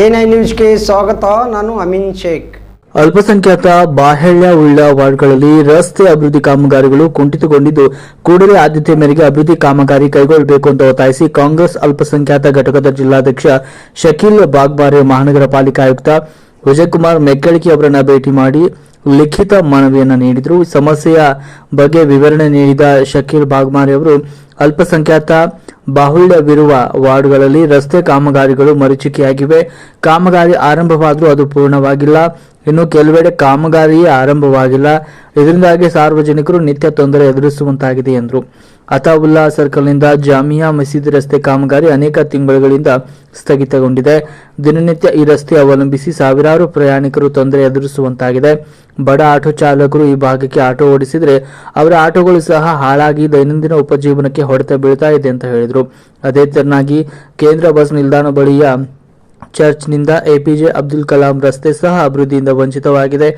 NI ನ್ಯೂಸ್ಗೆ ಸ್ವಾಗತ, ನಾನು ಅಮಿನ್ ಶೇಖ್. ಅಲ್ಪಸಂಖ್ಯಾತ, ಬಾಹ್ಯ ಉಳ್ಳ ವಾರ್ಡ್ಗಳಲ್ಲಿ ರಸ್ತೆ ಅಭಿವೃದ್ಧಿ ಕಾಮಗಾರಿಗಳು ಕುಂಠಿತಗೊಂಡಿದ್ದು, ಕೂಡಲೇ ಆದ್ಯತೆ ಮೇರೆಗೆ ಅಭಿವೃದ್ಧಿ ಕಾಮಗಾರಿ ಕೈಗೊಳ್ಳಬೇಕು ಅಂತ ಒತ್ತಾಯಿಸಿ ಕಾಂಗ್ರೆಸ್ ಅಲ್ಪಸಂಖ್ಯಾತ ಘಟಕದ ಜಿಲ್ಲಾಧ್ಯಕ್ಷ ಶಕೀಲ್ ಬಾಗ್ಬಾರೆ, ಮಹಾನಗರ ಪಾಲಿಕೆ ಆಯುಕ್ತ ವಿಜಯಕುಮಾರ್ ಮೆಕ್ಕಳಿಕೆ ಅವರನ್ನ ಭೇಟಿ ಮಾಡಿ ಲಿಖಿತ ಮನವಿಯನ್ನು ನೀಡಿದರು. ಸಮಸ್ಯೆಯ ಬಗ್ಗೆ ವಿವರಣೆ ನೀಡಿದ ಶಕೀಲ್ ಬಾಗ್ಮಾರಿ ಅವರು, ಅಲ್ಪಸಂಖ್ಯಾತ ಬಾಹುಳ್ಯವಿರುವ ವಾರ್ಡ್ಗಳಲ್ಲಿ ರಸ್ತೆ ಕಾಮಗಾರಿಗಳು ಮರೀಚಿಕೆಯಾಗಿವೆ ಕಾಮಗಾರಿ ಆರಂಭವಾದರೂ ಅದು ಪೂರ್ಣವಾಗಿಲ್ಲ. ಇನ್ನು ಕೆಲವೆಡೆ ಕಾಮಗಾರಿಯೇ ಆರಂಭವಾಗಿಲ್ಲ. ಇದರಿಂದಾಗಿ ಸಾರ್ವಜನಿಕರು ನಿತ್ಯ ತೊಂದರೆ ಎದುರಿಸುವಂತಾಗಿದೆ ಎಂದರು. ಅತಾವುಲ್ಲಾ ಸರ್ಕಲ್ನಿಂದ ಜಾಮಿಯಾ ಮಸೀದಿ ರಸ್ತೆ ಕಾಮಗಾರಿ ಅನೇಕ ತಿಂಗಳುಗಳಿಂದ ಸ್ಥಗಿತಗೊಂಡಿದೆ. ದಿನನಿತ್ಯ ಈ ರಸ್ತೆ ಅವಲಂಬಿಸಿ ಸಾವಿರಾರು ಪ್ರಯಾಣಿಕರು ತೊಂದರೆ ಎದುರಿಸುವಂತಾಗಿದೆ. ಬಡ ಆಟೋ ಚಾಲಕರು ಈ ಭಾಗಕ್ಕೆ ಆಟೋ ಓಡಿಸಿದರೆ ಅವರ ಆಟೋಗಳು ಸಹ ಹಾಳಾಗಿ ದೈನಂದಿನ ಉಪಜೀವನಕ್ಕೆ ಹೊಡೆತ ಬೀಳ್ತಾ ಇದೆ ಅಂತ ಹೇಳಿದರು. ಅದೇ ತೆರನಾಗಿ ಕೇಂದ್ರ ಬಸ್ ನಿಲ್ದಾಣ ಬಳಿಯ ಚರ್ಚ್ನಿಂದ ಎಪಿಜೆ ಅಬ್ದುಲ್ ಕಲಾಂ ರಸ್ತೆ ಸಹ ಅಭಿವೃದ್ಧಿಯಿಂದ ವಂಚಿತವಾಗಿದೆ.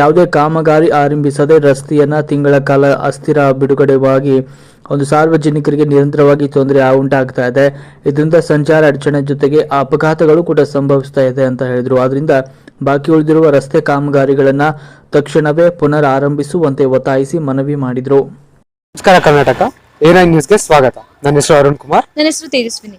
ಯಾವುದೇ ಕಾಮಗಾರಿ ಆರಂಭಿಸದೆ ರಸ್ತೆಯನ್ನ ತಿಂಗಳ ಕಾಲ ಅಸ್ಥಿರ ಬಿಡುಗಡೆವಾಗಿ ಒಂದು ಸಾರ್ವಜನಿಕರಿಗೆ ನಿರಂತರವಾಗಿ ತೊಂದರೆ ಉಂಟಾಗ್ತಾ ಇದೆ. ಇದರಿಂದ ಸಂಚಾರ ಅಡಚಣೆ ಜೊತೆಗೆ ಅಪಘಾತಗಳು ಕೂಡ ಸಂಭವಿಸ್ತಾ ಇದೆ ಅಂತ ಹೇಳಿದ್ರು. ಆದ್ರಿಂದ ಬಾಕಿ ಉಳಿದಿರುವ ರಸ್ತೆ ಕಾಮಗಾರಿಗಳನ್ನ ತಕ್ಷಣವೇ ಪುನರ್ ಆರಂಭಿಸುವಂತೆ ಒತ್ತಾಯಿಸಿ ಮನವಿ ಮಾಡಿದ್ರು. ನಮಸ್ಕಾರ ಕರ್ನಾಟಕ. ಏರೈನ್ ನ್ಯೂಸ್ಗೆ ಸ್ವಾಗತ. ನನ್ನ ಹೆಸರು ಅರುಣ್ ಕುಮಾರ್. ನನ್ನ ಹೆಸರು ತೇಜಸ್ವಿನಿ.